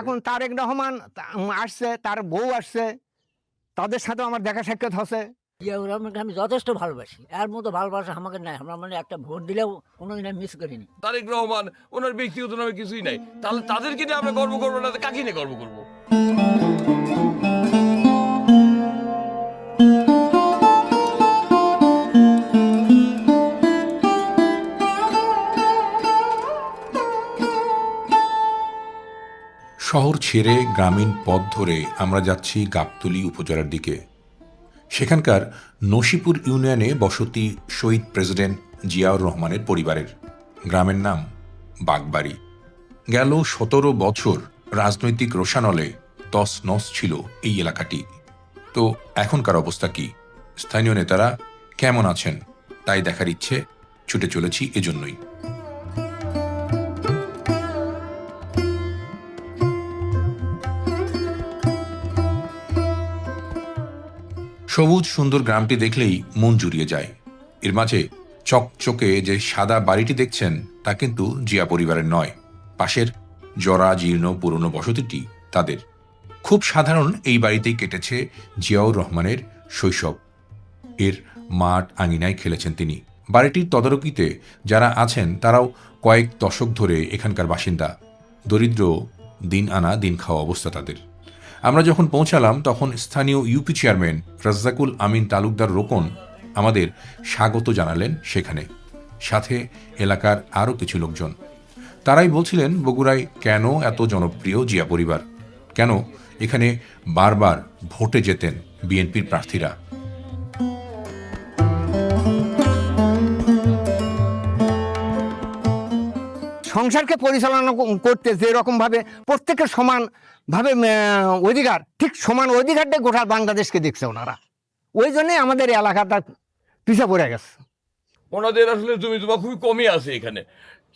এখন তারেক রহমান আসছে তার বউ আসছে তাদের সাথে আমার দেখা সাক্ষাৎ হচ্ছে। জিয়াউর রহমানকে আমি যথেষ্ট ভালোবাসি। এর মতো ভালোবাসা আমাকে নাই। আমরা মানে একটা ভোট দিলেও কোনোদিন আমি মিস করিনি। তারেক রহমান ওনার ব্যক্তিগত নামে কিছুই নাই। তাহলে তাদেরকে নিয়ে আমরা গর্ব করব না? কাকি কাকে নিয়ে গর্ব করব? শহর ছেড়ে গ্রামীণ পথ ধরে আমরা যাচ্ছি গাবতলী উপজেলার দিকে। সেখানকার নসিপুর ইউনিয়নে বসতি শহীদ প্রেসিডেন্ট জিয়াউর রহমানের পরিবারের। গ্রামের নাম বাগবাড়ি। গেল সতেরো বছর রাজনৈতিক রোশানলে তস নস ছিল এই এলাকাটি। তো এখনকার অবস্থা কি? স্থানীয় নেতারা কেমন আছেন? তাই দেখার ইচ্ছে, ছুটে চলেছি এজন্যই। সবুজ সুন্দর গ্রামটি দেখলেই মন জুড়িয়ে যায়। এর মাঝে চকচকে যে সাদা বাড়িটি দেখছেন, তা কিন্তু জিয়া পরিবারের নয়। পাশের জরা জীর্ণ পুরনো বসতিটি তাদের। খুব সাধারণ এই বাড়িতেই কেটেছে জিয়াউর রহমানের শৈশব। এর মাঠ আঙিনায় খেলেছেন তিনি। বাড়িটির তদারকিতে যারা আছেন, তারাও কয়েক দশক ধরে এখানকার বাসিন্দা। দরিদ্র, দিন আনা, দিন খাওয়া অবস্থা তাদের। আমরা যখন পৌঁছালাম, তখন স্থানীয় ইউপি চেয়ারম্যান রাজ্জাকুল আমিন তালুকদার রোকন আমাদের স্বাগত জানালেন সেখানে। সাথে এলাকার আরও কিছু লোকজন। তারাই বলছিলেন, বগুড়ায় কেন এত জনপ্রিয় জিয়া পরিবার? কেন এখানে বারবার ভোটে যেতেন বিএনপির প্রার্থীরা? সংসারকে পরিচালনা করতে যে রকম ভাবে প্রত্যেকের সমান ভাবে অধিকার ঠিক সমান অধিকারটাই গোটা বাংলাদেশকে দেখছে ওনারা। ওই জন্যই আমাদের এই এলাকাটা পিছা পড়ে গেছে। ওনাদের আসলে জমি জমা খুবই কমই আছে এখানে।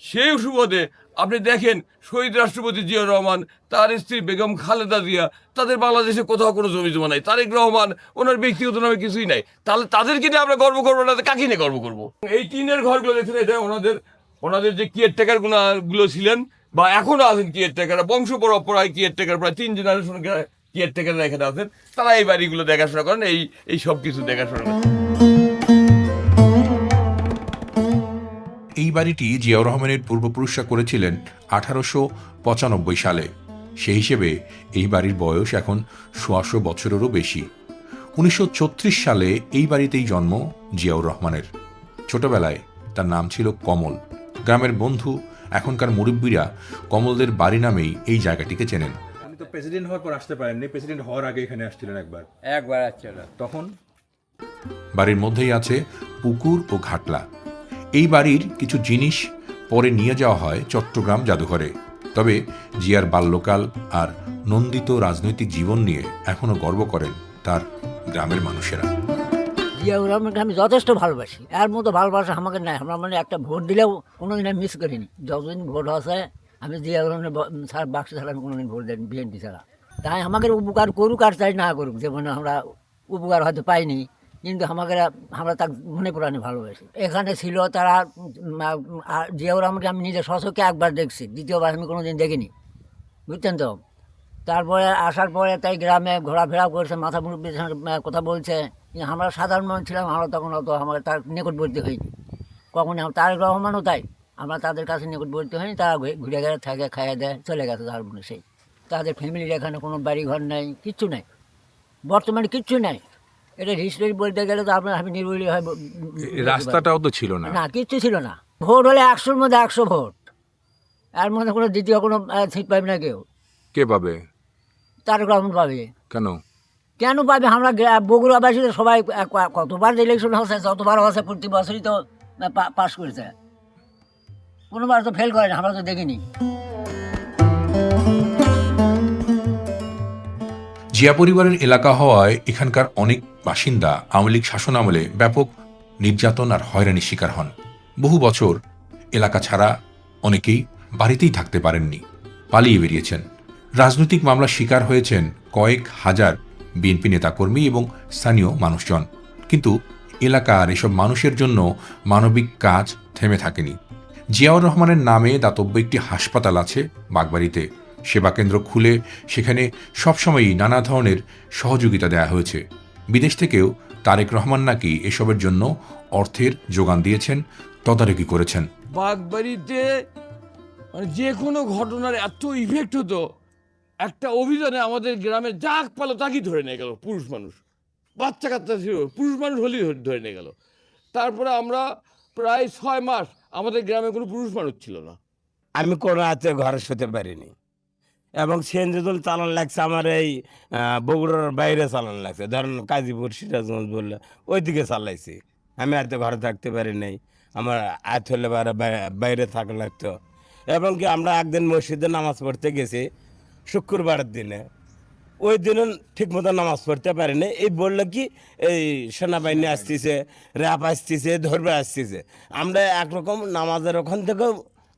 সেই সুবাদে আপনি দেখেন শহীদ রাষ্ট্রপতি জিয়া রহমান তার স্ত্রী বেগম খালেদা জিয়া তাদের বাংলাদেশে কোথাও কোনো জমি জমা নাই। তারেক রহমান ওনার ব্যক্তিগত নামে কিছুই নাই। তাহলে তাদেরকে নিয়ে আমরা গর্ব করব না কাকে নিয়ে গর্ব করব? এই টিনের ঘরগুলো দেখছেন এটা ওনাদের ওনাদের যে কেয়ারটেকারগুলো ছিলেন বা এখনও আছেন কেয়ারটেকাররা বংশ পরম্পরায় কেয়ারটেকার প্রায় তিন জেনারেশন কেয়ারটেকাররা এখানে আছেন। তারা এই বাড়িগুলো দেখাশোনা করেন, এই এই সব কিছু দেখাশোনা করেন। এই বাড়িটি জিয়াউর রহমানের পূর্বপুরুষরা করেছিলেন আঠারোশো পঁচানব্বই সালে। সেই হিসেবে এই বাড়ির বয়স এখন সোয়াশো বছরেরও বেশি। উনিশশো ছত্রিশ সালে এই বাড়িতেই জন্ম জিয়াউর রহমানের। ছোটবেলায় তার নাম ছিল কমল। গ্রামের বন্ধু এখনকার মুরব্বীরা কমলদের বাড়ি নামেই এই জায়গাটিকে চেনেন। আপনি তো প্রেসিডেন্ট হওয়ার পর আসতে পারেননি প্রেসিডেন্ট হওয়ার আগে এখানে আসছিলেন একবার। একবার আসছিল। তখন? বাড়ির মধ্যেই আছে পুকুর ও ঘাটলা। এই বাড়ির কিছু জিনিস পরে নিয়ে যাওয়া হয় চট্টগ্রাম জাদুঘরে। তবে জিয়ার বাল্যকাল আর নন্দিত রাজনৈতিক জীবন নিয়ে এখনও গর্ব করেন তার গ্রামের মানুষেরা। জিয়াউর রহমানকে আমি যথেষ্ট ভালোবাসি। এর মতো ভালোবাসা আমাকে নাই। আমরা মানে একটা ভোট দিলেও কোনোদিন আমি মিস করিনি। যতদিন ভোট হচ্ছে আমি জিয়াউর রহমানের ছাড়া বাক্স ছাড়া আমি কোনোদিন ভোট দেয়নি বিএনপি ছাড়া। তাই আমাকে উপকার করুক আর চাই না করুক যেমন আমরা উপকার হয়তো পাইনি, কিন্তু আমাকে আমরা তাকে মনে প্রাণে ভালোবাসি। এখানে ছিল তারা জিয়াউর রহমানকে আমি নিজে সচকে একবার দেখছি, দ্বিতীয়বার আমি কোনোদিন দেখিনি। বুঝছেন তো? তারপরে আসার পরে তাই গ্রামে ঘোরাফেরা করছে, মাথা মুরব্বীর কথা বলছে। আমরা সাধারণ মানুষ ছিলাম আমরা তখন অত আমাকে তার নিকটবর্তী হইনি। কখন তারেক রহমানও তাই। আমরা তাদের কাছে নিকটবর্তী হয়নি তারা ঘুরে ঘুরে গেলে থাকে খাইয়ে দেয় চলে গেছে তার মনে সেই। তাদের ফ্যামিলির এখানে কোনো বাড়িঘর নাই কিচ্ছু নাই। বর্তমানে কিচ্ছু নাই। এটা হিস্টোরি বলতে গেলে তো আপনার আমি নির্বলি হয় রাস্তাটাও তো ছিল না। না কিচ্ছু ছিল না। ভোট হলে একশোর মধ্যে একশো ভোট। এর মধ্যে কোনো দ্বিতীয় কোনো সিট পাবে না কেউ। কে পাবে? তারেক রহমান পাবে। কেন? কেন পাবে? আমরা গ্রা- বগুড়াবাসী সবাই কতবার ইলেকশন হচ্ছে, যতবার হচ্ছে প্রতি বছরই তো পাশ করেছে। কোনোবার তো ফেল করে না আমরা তো দেখিনি। জিয়া পরিবারের এলাকা হওয়ায় এখানকার অনেক বাসিন্দা আওয়ামী লীগ শাসন আমলে ব্যাপক নির্যাতন আর হয়রানির শিকার হন। বহু বছর এলাকা ছাড়া অনেকেই বাড়িতেই থাকতে পারেননি। পালিয়ে বেরিয়েছেন। রাজনৈতিক মামলার শিকার হয়েছেন কয়েক হাজার বিএনপি নেতাকর্মী এবং স্থানীয় মানুষজন। কিন্তু এলাকার এসব মানুষের জন্য মানবিক কাজ থেমে থাকেনি। জিয়াউর রহমানের নামে দাতব্য একটি হাসপাতাল আছে বাগবাড়িতে। সেবা কেন্দ্র খুলে সেখানে সবসময়ই নানা ধরনের সহযোগিতা দেওয়া হয়েছে। বিদেশ থেকেও তারেক রহমান নাকি এসবের জন্য অর্থের যোগান দিয়েছেন, তদারকি করেছেন। বাগবাড়িতে মানে যে কোনো ঘটনার এত ইফেক্ট হতো। একটা অভিযানে আমাদের গ্রামে যাক পালো তাকেই ধরে নিয়ে গেল পুরুষ মানুষ। বাচ্চা কাচ্চা ছিল, পুরুষ মানুষ হলেই ধরে- নিয়ে গেল। তারপরে আমরা প্রায় ছয় মাস আমাদের গ্রামে কোনো পুরুষ মানুষ ছিল না। আমি কোনো রাতে ঘরে শুতে পারিনি। এবং সেনজুদুল চালান লাগছে, আমার এই বগুড়ার বাইরে চালান লাগছে। ধরেন কাজীপুর, সিরাজগঞ্জ বললে ওইদিকে চালাইছি। আমি আর তো ঘরে থাকতে পারি নাই। আমার আত হলে বাইরে থাকা লাগতো। এবং কি আমরা একদিন মসজিদে নামাজ পড়তে গেছি শুক্রবারের দিনে। ওই দিনও ঠিক মতো নামাজ পড়তে পারেনি এই বলল কি এই সেনাবাহিনী আসতেছে র্যাপ আসতেছে ধরবে আসতেছে। আমরা একরকম নামাজের ওখান থেকে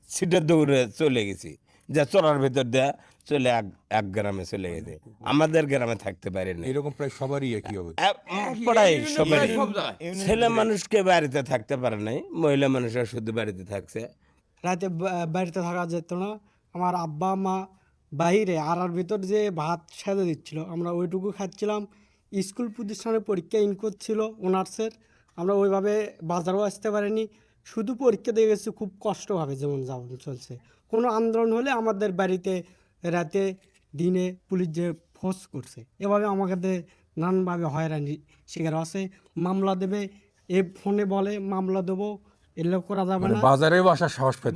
সিটে দৌড়ে চলে গেছি। যে চোরার ভিতর দিয়ে চলে এক এক গ্রামে চলে গেছে। আমাদের গ্রামে থাকতে পারিনি এরকম প্রায় সবারই একই হবে প্রায় সবারই। ছেলে মানুষকে বাড়িতে থাকতে পারে নাই মহিলা মানুষরা শুধু বাড়িতে থাকছে। রাতে বাড়িতে থাকা যেত না। আমার আব্বা মা বাইরে আড়ার ভিতর যে ভাত সেদে দিচ্ছিল। আমরা ওইটুকু খাচ্ছিলাম। স্কুল প্রতিষ্ঠানে পরীক্ষা ইন করছিল অনার্সের। আমরা ওইভাবে বাজারও আসতে পারিনি। শুধু পরীক্ষা দিয়ে গেছি খুব কষ্টভাবে যেমন যেমন চলছে। কোনো আন্দোলন হলে আমাদের বাড়িতে রাতে দিনে পুলিশ যে ফোর্স করছে এভাবে আমাদের নানানভাবে হয়রানি শিকার আছে। মামলা দেবে এ ফোনে বলে মামলা দেবো এগুলো করা যাবে মানে না। বাজারেও আসার সাহস পেত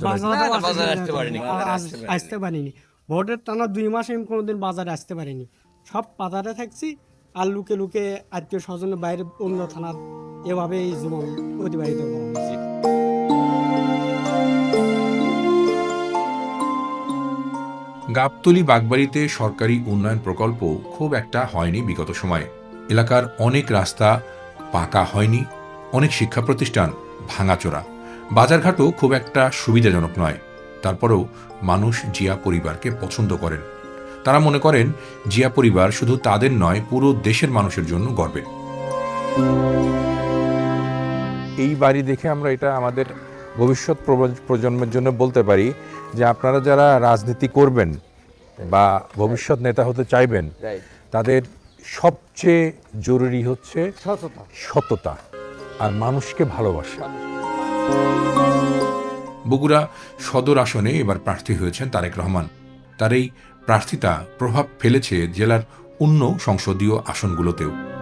আসতে পারিনি। ভোটের টানা দুই মাস আমি কোনোদিন বাজারে আসতে পারিনি। সব বাজারে থাকছি আর লুকে লুকে আত্মীয় স্বজনের বাইরে অন্য থানার এভাবে এই জীবন অতিবাহিত গাবতলি বাগবাড়িতে সরকারি উন্নয়ন প্রকল্প খুব একটা হয়নি বিগত সময়ে। এলাকার অনেক রাস্তা পাকা হয়নি, অনেক শিক্ষা প্রতিষ্ঠান ভাঙাচোরা। বাজারঘাটও খুব একটা সুবিধাজনক নয়। তারপরেও মানুষ জিয়া পরিবারকে পছন্দ করেন। তারা মনে করেন জিয়া পরিবার শুধু তাদের নয় পুরো দেশের মানুষের জন্য গর্বের। এই বাড়ি দেখে আমরা এটা আমাদের ভবিষ্যৎ প্রজন্মের জন্য বলতে পারি যে আপনারা যারা রাজনীতি করবেন বা ভবিষ্যৎ নেতা হতে চাইবেন তাদের সবচেয়ে জরুরি হচ্ছে সততা। সততা আর মানুষকে ভালোবাসা। বগুড়া সদর আসনে এবার প্রার্থী হয়েছেন তারেক রহমান। তার এই প্রার্থিতা প্রভাব ফেলেছে জেলার অন্য সংসদীয় আসনগুলোতেও।